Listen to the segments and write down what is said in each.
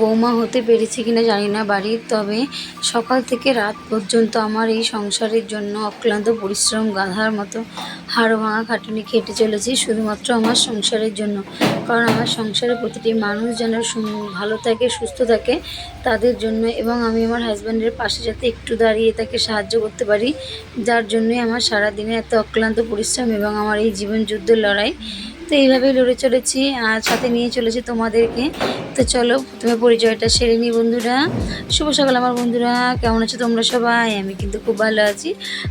বৌমা হতে পেরেছি কিনা জানি না বাড়ির তবে সকাল থেকে রাত পর্যন্ত আমার এই সংসারের জন্য অক্লান্ত পরিশ্রম, গাধার মতো হাড় ভাঙা খাটুনি খেটে চলেছি শুধুমাত্র আমার সংসারের জন্য। কারণ আমার সংসারে প্রতিটি মানুষ যেন ভালো থাকে, সুস্থ থাকে তাদের জন্য এবং আমি আমার হাজব্যান্ডের পাশে যাতে একটু দাঁড়িয়ে তাকে সাহায্য করতে পারি, যার জন্যই আমার সারাদিনে এত অক্লান্ত পরিশ্রম এবং আমার এই জীবন যুদ্ধের লড়াই তো এইভাবেই লড়ে চলেছি আর সাথে নিয়ে চলেছি তোমাদেরকে। তো চলো, প্রথমে পরিচয়টা সেরে নিই বন্ধুরা। শুভ সকাল আমার বন্ধুরা, কেমন আছো তোমরা সবাই? আমি কিন্তু খুব ভালো আছি।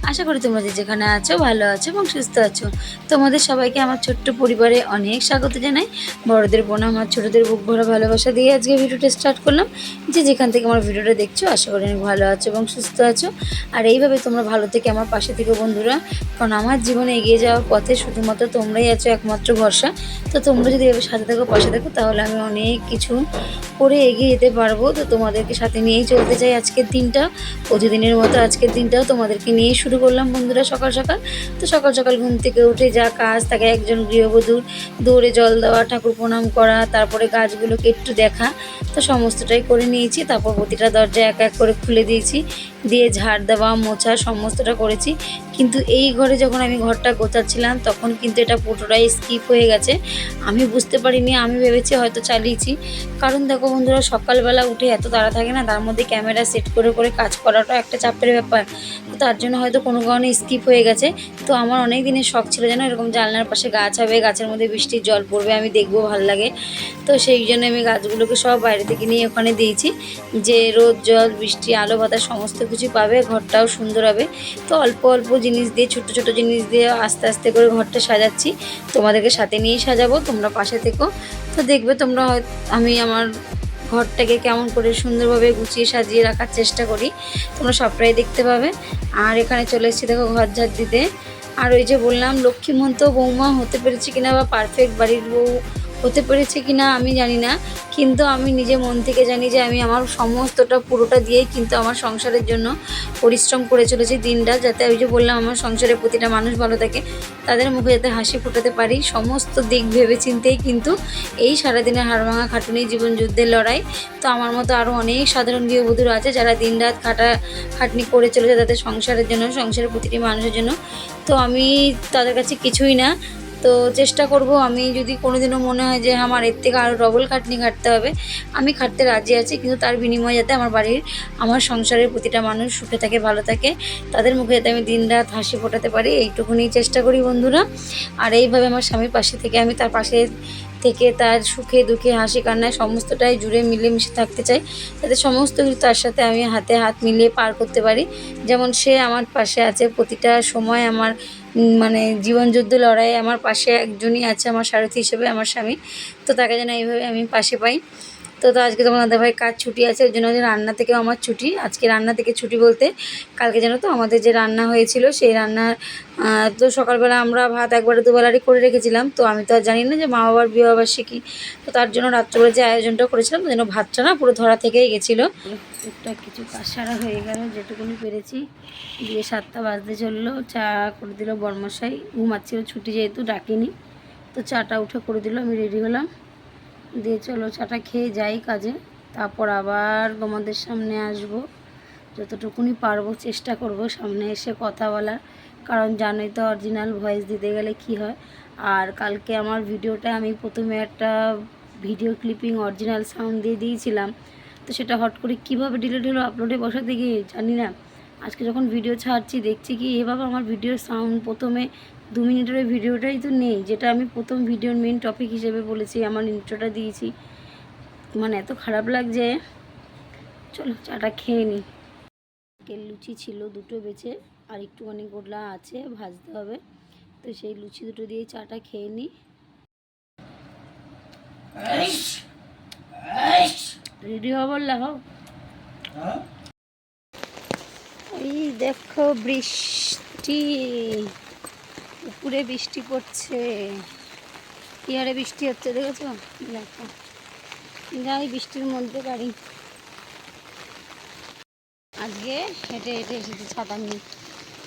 আশা করি তোমরা যে যেখানে আছো ভালো আছো এবং সুস্থ আছো। তোমাদের সবাইকে আমার ছোট্ট পরিবারে অনেক স্বাগত জানাই। বড়দের প্রণাম আমার, ছোটোদের বুক ভরা ভালোবাসা দিয়ে আজকে ভিডিওটা স্টার্ট করলাম। যে যেখান থেকে আমার ভিডিওটা দেখছ, আশা করি অনেক ভালো আছো এবং সুস্থ আছো। আর এইভাবে তোমরা ভালো থেকে আমার পাশে থেকে বন্ধুরা। কারণ আমার জীবনে এগিয়ে যাওয়ার পথে শুধুমাত্র তোমরাই আছো, একমাত্র ভরসা। তো তোমরা যদি এভাবে সাথে থাকো, পাশে থাকো, তাহলে আমি অনেক কিছু করে এগিয়ে যেতে পারব। তো তোমাদেরকে সাথে নিয়েই চলতে চাই আজকের দিনটা। প্রতিদিনের মতো আজকের দিনটাও তোমাদেরকে নিয়েই শুরু করলাম বন্ধুরা সকাল সকাল। তো সকাল সকাল ঘুম থেকে উঠে যা কাজ থাকে একজন গৃহবধূর দৌড়ে জল দেওয়া, ঠাকুর প্রণাম করা, তারপরে গাছগুলোকে একটু দেখা। তো সমস্তটাই করে নিয়েছি। তারপর প্রতিটা দরজা এক এক করে খুলে দিয়েছি। দিয়ে ঝাড় দেওয়া, মোছা সমস্তটা করেছি। কিন্তু এই ঘরে যখন আমি ঘরটা গোছাচ্ছিলাম, তখন কিন্তু এটা পুরোটাই স্কিপ হয়ে গেছে। আমি বুঝতে পারিনি, আমি ভেবেছি হয়তো চালিয়েছি। কারণ দেখো বন্ধুরা, সকালবেলা উঠে এত তাড়া থাকে না, তার মধ্যে ক্যামেরা সেট করে করে কাজ করাটা একটা চাপের ব্যাপার। তো তার জন্য হয়তো কোনো কারণে স্কিপ হয়ে গেছে। তো আমার অনেক দিনের শখ ছিল যেন এরকম জানলার পাশে গাছ হবে গাছের মধ্যে বৃষ্টির জল পড়বে, আমি দেখব ভালো লাগে। তো সেই জন্য আমি গাছগুলোকে সব বাইরে থেকে নিয়ে ওখানে দিয়েছি। যে রোদ, জল, বৃষ্টি, আলো, বাতাস, সমস্ত কিছু পাবে, ঘরটাও সুন্দর হবে। তো অল্প অল্প জিনিস দিয়ে, ছোট ছোট জিনিস দিয়ে আস্তে আস্তে করে ঘরটা সাজাচ্ছি। তোমাদেরকে সাথে নিয়েই সাজাবো, তোমরা পাশে থেকো। তো দেখবে তোমরা আমি আমার ঘরটাকে কেমন করে সুন্দরভাবে গুছিয়ে সাজিয়ে রাখার চেষ্টা করি। তোমরা সবটাই দেখতে পাবে। আর এখানে চলে এসেছি, দেখো ঘর ঝাড় দিতে। আর ওই যে বললাম, লক্ষ্মীমন্ত বৌমা হতে পেরেছি কিনা বা পারফেক্ট বাড়ির বউ হতে পেরেছে কি না আমি জানি না, কিন্তু আমি নিজে মন থেকে জানি যে আমি আমার সমস্তটা পুরোটা দিয়েই কিন্তু আমার সংসারের জন্য পরিশ্রম করে চলেছি দিনটা, যাতে ওই যে বললাম আমার সংসারের প্রতিটা মানুষ ভালো থাকে, তাদের মুখে যাতে হাসি ফোটাতে পারি, সমস্ত দিক ভেবে চিন্তেই কিন্তু এই সারাদিনের হাড়ভাঙা খাটুনি জীবন যুদ্ধের লড়াই। তো আমার মতো আরও অনেক সাধারণ গৃহবধূরা আছে যারা দিনরাত খাটা খাটনি করে চলেছে তাদের সংসারের জন্য, সংসারের প্রতিটি মানুষের জন্য। তো আমি তাদের কাছে কিছুই না তো চেষ্টা করব, আমি যদি কোনোদিনও মনে হয় যে আমার এর থেকে আরও ডবল খাটনি খাটতে হবে, আমি খাটতে রাজি আছি, কিন্তু তার বিনিময়ে যাতে আমার বাড়ির, আমার সংসারের প্রতিটা মানুষ সুখে থাকে, ভালো থাকে, তাদের মুখে যাতে আমি দিন রাত হাসি ফোটাতে পারি, এইটুকুনি চেষ্টা করি বন্ধুরা। আর এইভাবে আমার স্বামীর পাশে থেকে আমি তার পাশে থেকে তার সুখে, দুঃখে, হাসি, কান্নায় সমস্তটাই জুড়ে মিলেমিশে থাকতে চাই, যাতে সমস্ত কিছু তার সাথে আমি হাতে হাত মিলিয়ে পার করতে পারি। যেমন সে আমার পাশে আছে, প্রতিটা সময় আমার মানে জীবনযুদ্ধ লড়াইয়ে আমার পাশে একজনই আছে, আমার সারথি হিসেবে, আমার স্বামী। তো তাকে যেন এইভাবে আমি পাশে পাই। তো তো আজকে তোমার দাদা ভাই কাজ ছুটি আছে ওই জন্য রান্না থেকেও আমার ছুটি। আজকে রান্না থেকে ছুটি বলতে কালকে যেন তো আমাদের যে রান্না হয়েছিল সেই রান্নার আহ, তো সকালবেলা আমরা ভাত একবারে দুবেলারই করে রেখেছিলাম। তো আমি তো আর জানি না যে মা বাবার বিবাহবার্ষিকী তো তার জন্য রাত্রেবেলা যে আয়োজনটা করেছিলাম যেন ভাতটা না পুরো ধরা থেকেই গেছিল। টুকটাক কিছু কাজ সারা হয়ে গেল যেটুকুনি পেরেছি। দিয়ে সাতটা বাজতে চলল চা করে দিল বর্মশাই। ঘুমাচ্ছিল ছুটি যেহেতু ডাকিনি। তো চাটা উঠে করে দিল আমি রেডি হলাম। দিয়ে চলো চাটা খেয়ে যাই কাজে। তারপর আবার তোমাদের সামনে আসব। যতটুকুনি পারব চেষ্টা করব সামনে এসে কথা বলার। কারণ জানোই তো অরিজিনাল ভয়েস দিতে গেলে কি হয়। আর কালকে আমার ভিডিওটা আমি প্রথমে একটা ভিডিও ক্লিপিং অরিজিনাল সাউন্ড দিয়ে দিয়েছিলাম। তো সেটা হট করে কীভাবে ডিলিট হলো আপলোডে বসাতে গিয়ে জানি না। আজকে যখন ভিডিও ছাড়ছি দেখছি কি এভাবে আমার ভিডিওর সাউন্ড প্রথমে দু মিনিটের ওই ভিডিওটাই তো নেই যেটা আমি প্রথম ভিডিওর মেন টপিক হিসেবে বলেছি আমার ইন্ট্রোটা দিয়েছি। মানে এত খারাপ লাগছে। চলো চাটা খেয়ে নিই লুচি ছিল দুটো বেছে আর একটুখানি গোলা আছে ভাজতে হবে। তো সেই লুচি দুটো দিয়ে চাটা খেয়ে নিই রেডি হব লাগাও এই দেখো বৃষ্টি। উপরে বৃষ্টি পড়ছে। হারে বৃষ্টি হচ্ছে, দেখেছ? দেখো। যাই, বৃষ্টির মধ্যে গাড়ি আজকে হেঁটে হেঁটে এসেছি ছাতা নিয়ে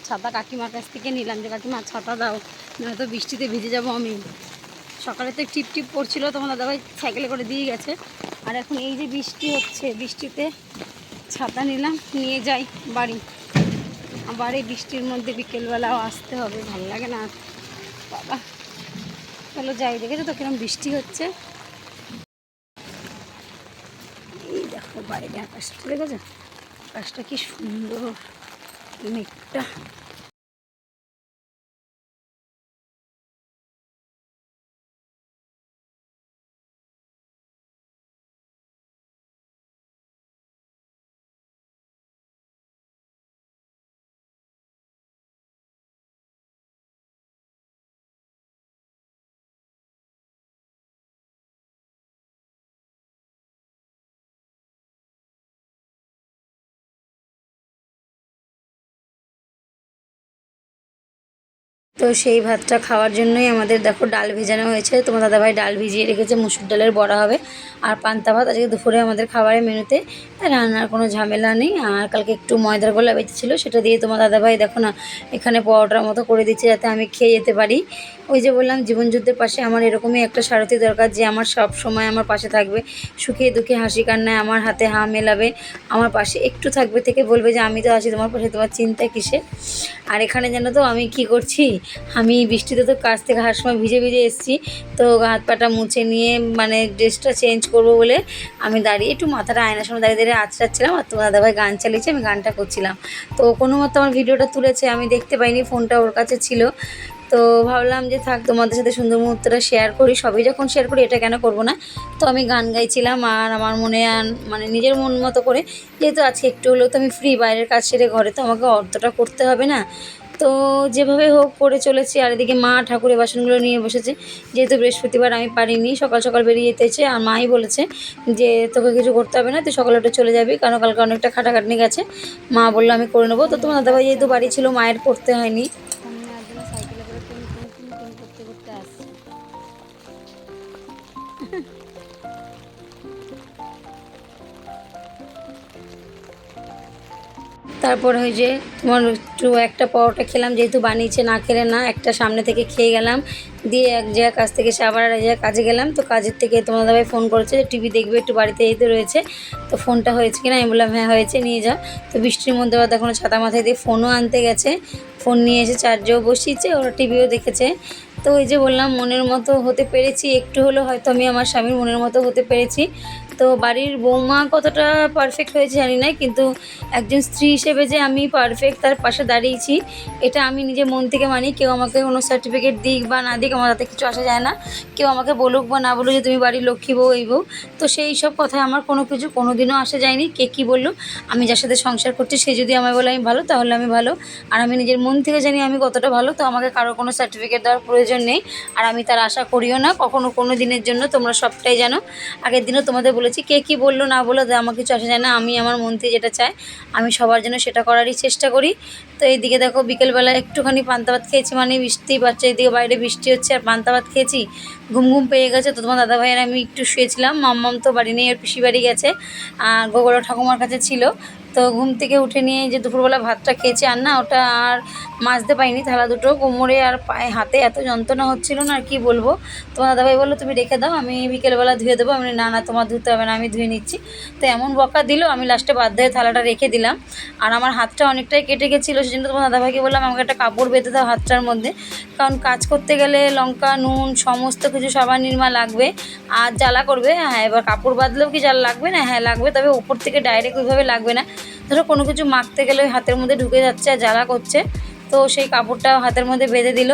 ছাতা কাকিমার কাছ থেকে নিলাম যে, কাকিমা, ছাতা দাও নয়তো বৃষ্টিতে ভিজে যাব আমি। সকালে তো টিপ টিপ পড়ছিল, তখন দাদাভাই সাইকেলে করে দিয়ে গেছে। আর এখন এই যে বৃষ্টি হচ্ছে, বৃষ্টিতে ছাতা নিলাম, নিয়ে যাই বাড়ি। আবার এই বৃষ্টির মধ্যে বিকেলবেলাও আসতে হবে, ভালো লাগে না। বাবা, চলো যাই, দেখেছ তো কিরম বৃষ্টি হচ্ছে? এই দেখো বাইরে আকাশটা, দেখেছ? আকাশটা কি সুন্দর, মেঘটা। তো সেই ভাতটা খাওয়ার জন্যই আমাদের দেখো ডাল ভেজানো হয়েছে। তোমার দাদাভাই ডাল ভিজিয়ে রেখেছে, মুসুর ডালের বড়া হবে আর পান্তা ভাত। আজকে দুপুরে আমাদের খাবারের মেনুতে তাই রান্নার কোনো ঝামেলা নেই। আর কালকে একটু ময়দার গোলা বেঁচেছিলো সেটা দিয়ে তোমার দাদাভাই দেখো না, এখানে পরোটার মতো করে দিচ্ছে যাতে আমি খেয়ে যেতে পারি। ওই যে বললাম, জীবনযুদ্ধের পাশে আমার এরকমই একটা সারথি দরকার যে আমার সব সময় আমার পাশে থাকবে। সুখে দুঃখে হাসি কান্নায় আমার হাতে হা মেলাবে, আমার পাশে একটু থাকবে থেকে বলবে যে আমি তো আছি তোমার পাশে, তোমার চিন্তা কিসে আর এখানে যেন তো আমি কি করছি? আমি বৃষ্টিতে তো কাছ থেকে হার সময় ভিজে ভিজে এসেছি, তো হাত পাটা মুছে নিয়ে মানে ড্রেসটা চেঞ্জ করব বলে আমি দাঁড়িয়ে একটু মাথাটা আয়নার সময় দাঁড়িয়ে দাঁড়িয়ে আঁচড়াচ্ছিলাম আর তোমার দাদাভাই গান চালিয়েছে, আমি গানটা করছিলাম। তো কোনো মতো আমার ভিডিওটা তুলেছে, আমি দেখতে পাইনি, ফোনটা ওর কাছে ছিল। তো ভাবলাম যে থাক, তোমাদের সাথে সুন্দর মুহূর্তটা শেয়ার করি, সবই যখন শেয়ার করি এটা কেন করব না? তো আমি গান গাইছিলাম আর আমার মনে মানে নিজের মন মতো করে, যেহেতু আজকে একটু হলেও তো আমি ফ্রি বাইরের কাজ সেরে ঘরে তো আমাকে অর্ধটা করতে হবে না। তো যেভাবে হোক করে চলেছি, আর এদিকে মা ঠাকুরের বাসনগুলো নিয়ে বসেছে। যেহেতু বৃহস্পতিবার আমি পারিনি, সকাল সকাল বেরিয়ে যেতেছে আর মাই বলেছে যে তোকে কিছু করতে হবে না, তুই সকালে উঠে চলে যাবি, কারণ কালকে অনেকটা খাটাখাটনি গেছে। মা বলল আমি করে নেব। তো তোমার দাদাভাই যেহেতু বাড়ি ছিল, মায়ের করতে হয়নি। তারপর ওই যে তোমার একটু একটা পরোটা খেলাম, যেহেতু বানিয়েছে, না খেলে না, একটা সামনে থেকে খেয়ে গেলাম। দিয়ে এক জায়গায় কাজ থেকে এসে আবার এক জায়গায় কাজে গেলাম। তো কাজের থেকে তোমার দাদাভাই ফোন করেছে যে, টিভি দেখবে একটু বাড়িতে, এই তো রয়েছে। তো ফোনটা হয়েছে কিনা? আমি বললাম হ্যাঁ হয়েছে, নিয়ে যাও। তো বৃষ্টির মধ্যে আবার এখনও ছাতা মাথায় দিয়ে ফোনও আনতে গেছে। ফোন নিয়ে এসে চার্জেও বসিয়েছে, ওরা টিভিও দেখেছে। তো ওই যে বললাম, মনের মতো হতে পেরেছি। একটু হলেও হয়তো আমি আমার স্বামীর মনের মতো হতে পেরেছি। তো বাড়ির বৌমা কতটা পারফেক্ট হয়েছে জানি না, কিন্তু একজন স্ত্রী হিসেবে যে আমি পারফেক্ট তার পাশে দাঁড়িয়েছি, এটা আমি নিজে মন থেকে মানি, কেউ আমাকে কোনো সার্টিফিকেট দিক বা না দিক, আমার তাতে কিছু আসা যায় না। কেউ আমাকে বলুক বা না বলুক যে তুমি বাড়ির লক্ষ্মী বউ, এই বউ। তো সেই সব কথায় আমার কোনো কিছু কোনো দিনও আসা যায়নি, কে কী বলল, আমি যার সাথে সংসার করছি, সে যদি আমায় বলে আমি ভালো, তাহলে আমি ভালো। আর আমি নিজের মন থেকে জানি আমি কতটা ভালো, তো আমাকে কারও কোনো সার্টিফিকেট দেওয়ার প্রয়োজন নেই। আর আমি তার আশা করিও না, কখনো কোনো দিনের জন্য তোমরা সবটাই জানো। আগের দিনও তোমাদের বলেছি কে কী বলল না বলল আমার কিছু আসে যায় না। আমি আমার মন থেকে যেটা চাই, আমি সবার জন্য সেটা করারই চেষ্টা করি। তো এইদিকে দেখো বিকেলবেলা একটুখানি পান্তা ভাত খেয়েছি মানে বৃষ্টি পাচ্ছে এইদিকে বাইরে বৃষ্টি হচ্ছে আর পান্তা ভাত খেয়েছি। ঘুম ঘুম পেয়ে গেছে, তো তোমার দাদা ভাইয়ের আমি একটু শুয়েছিলাম, মাম্মাম তো বাড়ি নেই আর পিসি বাড়ি গেছে, আর গোগলো ঠাকুমার কাছে ছিল। তো ঘুম থেকে উঠে নিয়ে যে দুপুরবেলা ভাতটা খেয়েছি, আর না ওটা আর মাজতে পাইনি থালা দুটো, কোমরে আর পায়ে হাতে এত যন্ত্রণা হচ্ছিল না, আর কি বলব? তোমার দাদাভাই বলল, তুমি রেখে দাও, আমি বিকেলবেলা ধুয়ে দেবো। আমি না না, তোমার ধুতে হবে না, আমি ধুয়ে নিচ্ছি। তো এমন বকা দিল, আমি লাস্টে বাধ্য হয়ে থালাটা রেখে দিলাম। আর আমার হাতটা অনেকটাই কেটে গেছিল সেই জন্য তোমার দাদাভাইকে বললাম, আমাকে একটা কাপড় বেঁধে দাও হাতটার মধ্যে। কারণ কাজ করতে গেলে লঙ্কা, নুন, সমস্ত কিছু সাবান নির্মা লাগবে, আর জ্বালা করবে। হ্যাঁ এবার কাপড় বাঁধলেও কি জ্বালা লাগবে না? হ্যাঁ লাগবে, তবে উপর থেকে ডাইরেক্ট ওইভাবে লাগবে না। ধরো কোনো কিছু মাখতে গেলে হাতের মধ্যে ঢুকে যাচ্ছে আর জ্বালা করছে তো সেই কাপড়টা হাতের মধ্যে বেঁধে দিল।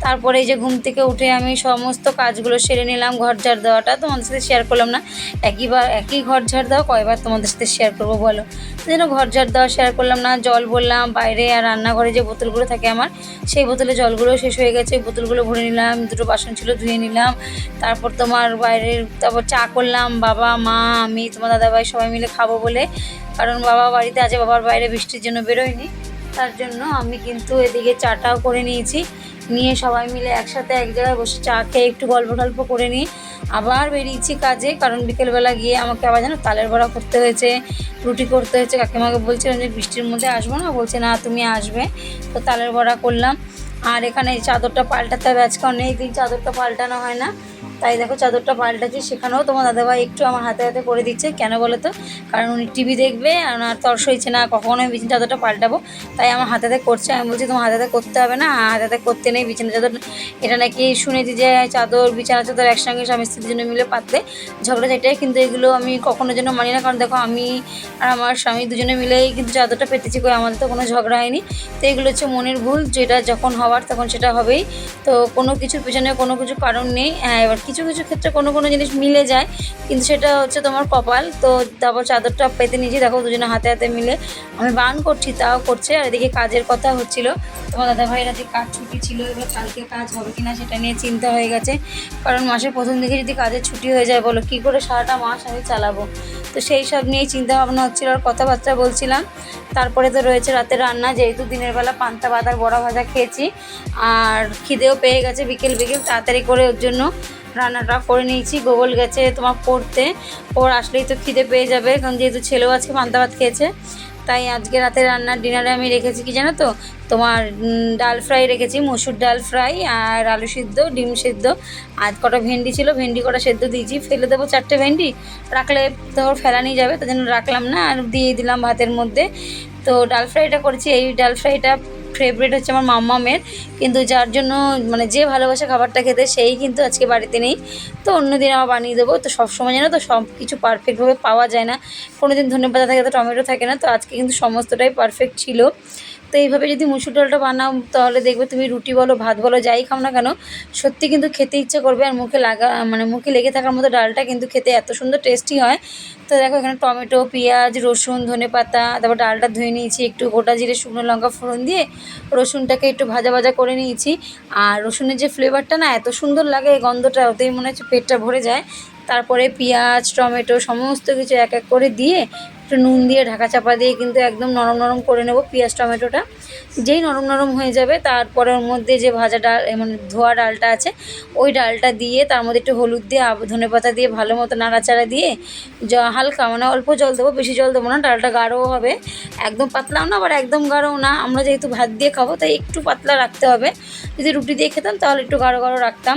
তারপরে এই যে ঘুম থেকে উঠে আমি সমস্ত কাজগুলো সেরে নিলাম, ঘর ঝাড় দেওয়াটা। তোমাদের সাথে শেয়ার করলাম না। একইবার একই ঘর ঝাড় দেওয়া কয়বার তোমাদের সাথে শেয়ার করব বলো? যেন ঘর ঝাড় দেওয়া শেয়ার করলাম না, জল বললাম, বাইরে আর রান্নাঘরে যে বোতলগুলো থাকে আমার, সেই বোতলে জলগুলো শেষ হয়ে গেছে। বোতলগুলো ভরে নিলাম, দুটো বাসন ছিল ধুয়ে নিলাম। তারপর তোমার বাইরের তারপর চা করলাম, বাবা, মা, আমি, তোমার দাদাভাই সবাই মিলে খাব বলে। কারণ বাবা বাড়িতে আছে, বাবার বাইরে বৃষ্টির জন্য বেরোয়নি। তার জন্য আমি কিন্তু এদিকে চাটাও করে নিয়েছি। নিয়ে সবাই মিলে একসাথে এক জায়গায় বসে চা খেয়ে একটু গল্প টল্প করে নিই আবার বেরিয়েছি কাজে, কারণ বিকেলবেলা গিয়ে আমাকে আবার যেন তালের বড়া করতে হয়েছে, রুটি করতে হয়েছে। কাকিমাকে বলছিলাম যে বৃষ্টির মধ্যে আসব না? বলছে, না, তুমি আসবে। তো তালের বড়া করলাম। আর এখানে চাদরটা পাল্টাতে হবে, আজকে অনেক দিন চাদরটা পাল্টানো হয় না। তাই দেখো চাদরটা পাল্টাচ্ছি, সেখানেও তোমার দাদাভাই একটু আমার হাতে হাতে করে দিচ্ছে। কেন বলো তো? কারণ উনি টিভি দেখবে, আর তর্স হয়েছে না, কখনো আমি বিছানা চাদরটা পাল্টাবো। তাই আমার হাতে হাতে করছে, আমি বলছি তোমার হাতে হাতে করতে হবে না হাতে হাতে করতে নেই, বিছানা চাদর এটা নাকি শুনেছি যে চাদর, বিছানা চাদর একসঙ্গে স্বামী স্ত্রীর জন্য মিলে পাতলে ঝগড়া ঝাঁটাই কিন্তু এগুলো আমি কখনো যেন মানি না, কারণ দেখো আমি আর আমার স্বামী দুজনে মিলেই কিন্তু চাদরটা পেতেছি করে আমাদের তো কোনো ঝগড়া হয়নি। তো এগুলো হচ্ছে মনের ভুল, যেটা যখন হওয়ার তখন সেটা হবেই। তো কোনো কিছুর পেছনে কোনো কিছু কারণ নেই হ্যাঁ এবার কিছু কিছু ক্ষেত্রে কোনো কোনো জিনিস মিলে যায়, কিন্তু সেটা হচ্ছে তোমার কপাল। তো তারপর চাদরটা পেতে নিয়েছি দেখো, দুজনে হাতে হাতে মিলে আমি বান করছি, তাও করছে। আর এদিকে কাজের কথা হচ্ছিল, তোমার দাদা ভাইয়ের আজকে কাজ ছুটি ছিল, এবার কালকে কাজ হবে কিনা সেটা নিয়ে চিন্তা হয়ে গেছে। কারণ মাসের প্রথম দিকে যদি কাজের ছুটি হয়ে যায়, বলো কী করে সারাটা মাস আমি চালাবো? তো সেই সব নিয়েই চিন্তা ভাবনা হচ্ছিল, আর কথাবার্তা বলছিলাম। তারপরে তো রয়েছে রাতে রান্না, যেহেতু দিনের বেলা পান্তা বাদার বড়া ভাজা খেয়েছি, আর খিদেও পেয়ে গেছে বিকেল বিকেল, তাড়াতাড়ি করে ওর জন্য। রান্নাটা করে নিয়েছি গোগল গেছে তোমার পড়তে। ওর আসলেই তো খিদে পেয়ে যাবে, কারণ যেহেতু ছেলেও আজকে পান্তা ভাত খেয়েছে। তাই আজকে রাতে রান্নার ডিনারে আমি রেখেছি কি জানো তো? তোমার ডাল ফ্রাই রেখেছি, মসুর ডাল ফ্রাই আর আলু সিদ্ধ, ডিম সিদ্ধ। আজ কটা ভেন্ডি ছিল, ভেন্ডি কটা সেদ্ধ দিয়েছি। ফেলে দেবো চারটে ভেন্ডি, রাখলে ধর ফেলা নিয়ে যাবে, তার জন্য রাখলাম না। আর দিয়ে দিলাম ভাতের মধ্যে। তো ডাল ফ্রাইটা করেছি, এই ডাল ফ্রাইটা ফেভারিট হচ্ছে আমার মাম্মামের। কিন্তু যার জন্য মানে যে ভালোবাসা খাবারটা খেতে, সেই কিন্তু আজকে বাড়িতে নেই। তো অন্যদিন আমার বানিয়ে দেবো। তো সবসময় যেন তো, সব কিছু পারফেক্টভাবে পাওয়া যায় না। কোনো দিন ধনে পাতা থাকে তো টমেটো থাকে না। তো আজকে কিন্তু সমস্তটাই পারফেক্ট ছিল। তো এইভাবে যদি মুসুর ডালটা বানাও, তাহলে দেখবে তুমি রুটি বলো, ভাত বলো, যাই খাও না কেন, সত্যি কিন্তু খেতে ইচ্ছে করবে আর মুখে লাগা মানে মুখে লেগে থাকার মতো ডালটা কিন্তু খেতে এত সুন্দর টেস্টি হয়। তো দেখো এখানে টমেটো, পেঁয়াজ, রসুন, ধনে পাতা, তারপর ডালটা ধুয়ে নিয়েছি, একটু গোটা জিরে, শুকনো লঙ্কা ফোড়ন দিয়ে রসুনটাকে একটু ভাজা ভাজা করে নিয়েছি। আর রসুনের যে ফ্লেভারটা না, এত সুন্দর লাগে এই গন্ধটা, ওতেই মনে হচ্ছে পেটটা ভরে যায়। তারপরে পেঁয়াজ, টমেটো, সমস্ত কিছু এক এক করে দিয়ে একটু নুন দিয়ে ঢাকা চাপা দিয়ে কিন্তু একদম নরম নরম করে নেব পেঁয়াজ, টমেটোটা। যেই নরম নরম হয়ে যাবে, তারপরে ওর মধ্যে যে ভাজা ডাল মানে ধোয়া ডালটা আছে, ওই ডালটা দিয়ে তার মধ্যে একটু হলুদ দিয়ে ধনে পাতা দিয়ে ভালো মতো নাড়াচাড়া দিয়ে হালকা মানে অল্প জল দেবো, বেশি জল দেবো না, ডালটা গাঢ়ও হবে। একদম পাতলাও না, আবার একদম গাঢ়ও না। আমরা যেহেতু ভাত দিয়ে খাব, তাই একটু পাতলা রাখতে হবে। যদি রুটি দিয়ে খেতাম, তাহলে একটু গাঢ় গাঢ় রাখতাম।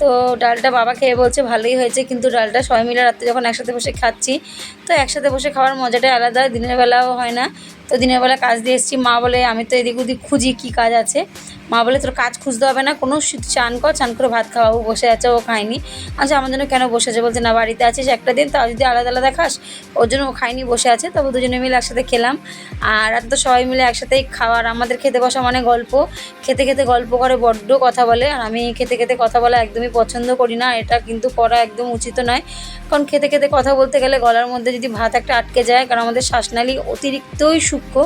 তো ডালটা বাবা খেয়ে বলছে, ভালোই হয়েছে, কিন্তু ডালটা সবাই মিলে রাত্রে যখন একসাথে বসে খাচ্ছি, তো একসাথে বসে খাওয়ার মজাটাই আলাদা, দিনের বেলাও হয় না। তো দিনের বেলা কাজ দিয়ে এসেছি, মা বলে, আমি তো এদিক ওদিক খুঁজি কী কাজ আছে। মা বলে, তোর কাজ খুঁজতে হবে না, কোনো চান কর, চান করে ভাত খাওয়াবো বসে আছে, ও খায়নি। আচ্ছা আমার জন্য কেন বসে আছে বলছে, না, বাড়িতে আছিস একটা দিন, তাও যদি আলাদা আলাদা খাস, ওর জন্য ও খায়নি, বসে আছে। তবে দুজনে মিলে একসাথে খেলাম। আর রাতে তো সবাই মিলে একসাথেই খাওয়ার আমাদের খেতে বসা মানে গল্প। খেতে খেতে গল্প করে, বড্ড কথা বলে। আর আমি খেতে খেতে কথা বলা একদমই পছন্দ করি না, এটা কিন্তু করা একদম উচিত নয়। কারণ খেতে খেতে কথা বলতে গেলে গলার মধ্যে যদি ভাত একটা আটকে যায়, কারণ আমাদের শ্বাসনালী অতিরিক্তই সূক্ষ্ম,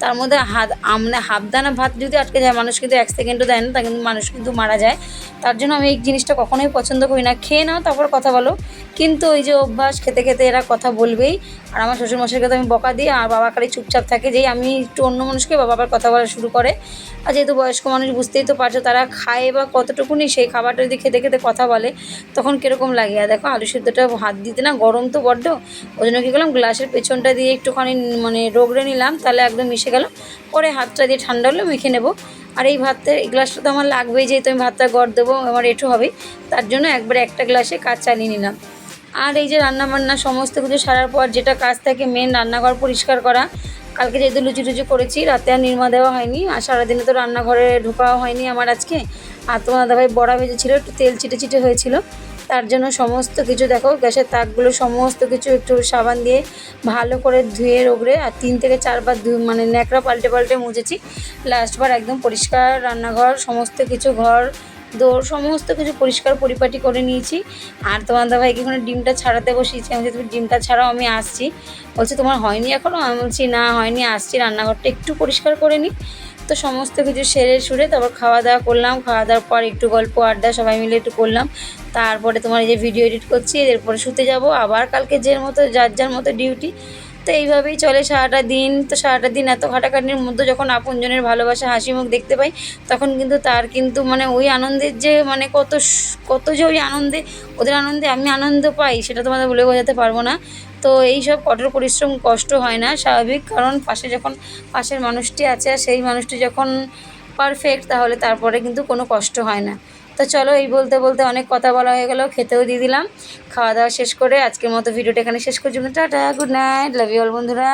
তার মধ্যে হাত মানে হাফদানা ভাত যদি আটকে যায়, মানুষ কিন্তু এক সেকেন্ডও দেয় না, তা কিন্তু মানুষ কিন্তু মারা যায়। তার জন্য আমি এই জিনিসটা কখনোই পছন্দ করি না। খেয়ে নাও, তারপর কথা বলো। কিন্তু ওই যে অভ্যাস, খেতে খেতে এরা কথা বলবেই। আর আমার শ্বশুরমশাইকে তো আমি বকা দিই, আর বাবা খালি চুপচাপ থাকে, যেই আমি একটু অন্য মানুষকে বাবা আবার কথা বলা শুরু করে। আর যেহেতু বয়স্ক মানুষ বুঝতেই তো পারছ, তারা খায় বা কতটুকুনি, সেই খাবারটা যদি খেতে খেতে কথা বলে, তখন কীরকম লাগে? আর দেখো, আলু সিদ্ধটা হাত দিতে না, গরম তো বড্ড। ওই জন্য কী করলাম, গ্লাসের পেছনটা দিয়ে একটুখানি মানে রগড়ে নিলাম, তাহলে একদম মিশে গেল। পরে হাতটা দিয়ে ঠান্ডা হলে মেখে নেব। আর এই ভাতটা, এই গ্লাসটা তো আমার লাগবেই, যেহেতু আমি ভাতটা গড় দেবো, আমার এঁঠো হবে তার জন্য একবারে একটা গ্লাসে কাজ চালিয়ে নিলাম। আর এই যে রান্না বান্না সমস্ত কিছু সারার পর যেটা কাজ থাকে মেন রান্নাঘর পরিষ্কার করা। কালকে যেহেতু লুচি টুচি করেছি, রাতে আর নির্মা দেওয়া হয়নি। আর সারাদিনে তো রান্নাঘরে ঢোকাও হয়নি আমার আজকে। আর তোমার দাদাভাই বড়া ভেজেছিল, একটু তেল ছিটে ছিটে হয়েছিল। তার জন্য সমস্ত কিছু দেখো, গ্যাসের তাকগুলো সমস্ত কিছু একটু সাবান দিয়ে ভালো করে ধুয়ে, রোগড়ে, আর তিন থেকে চারবার ধু মানে ন্যাকড়া পাল্টে পাল্টে মুছেছি। লাস্টবার একদম পরিষ্কার রান্নাঘর, সমস্ত কিছু ঘর দৌড় সমস্ত কিছু পরিষ্কার পরিপাটি করে নিয়েছি। আর তোমার দাদাভাইকে এখানে ডিমটা ছাড়াতে বসিয়েছি। আমি তুমি ডিমটা ছাড়াও আমি আসছি। বলছি, তোমার হয়নি এখনও আমি বলছি, না, হয়নি, আসছি। রান্নাঘরটা একটু পরিষ্কার করে নিই। তো সমস্ত কিছু সেরে সুরে তারপর খাওয়া দাওয়া করলাম, খাওয়া দাওয়ার পর একটু গল্প, আড্ডা সবাই মিলে একটু করলাম। তারপরে তোমার এই যে ভিডিও এডিট করছি, এরপরে শুতে যাব। আবার কালকে যে মতো, যার যার মতো ডিউটি তো এইভাবেই চলে সারাটা দিন। তো সারাটা দিন এত খাটাখাটির মধ্যে যখন আপনজনের ভালোবাসা, হাসি মুখ দেখতে পাই, তখন কিন্তু তার কিন্তু মানে ওই আনন্দের যে মানে কত কত যে ওই আনন্দে, ওদের আনন্দে আমি আনন্দ পাই, সেটা তোমাদের বলে বোঝাতে পারব না। তো এই সব কঠোর পরিশ্রম কষ্ট হয় না, স্বাভাবিক। কারণ পাশে যখন পাশের মানুষটি আছে, আর সেই মানুষটি যখন পারফেক্ট তাহলে তারপরে কিন্তু কোনো কষ্ট হয় না। তো চলো, এই বলতে বলতে অনেক কথা বলা হয়ে গেল, খেতেও দিয়ে দিলাম। খাওয়া দাওয়া শেষ করে আজকের মতো ভিডিওটা এখানে শেষ করছি। Tata good night love you all বন্ধুরা।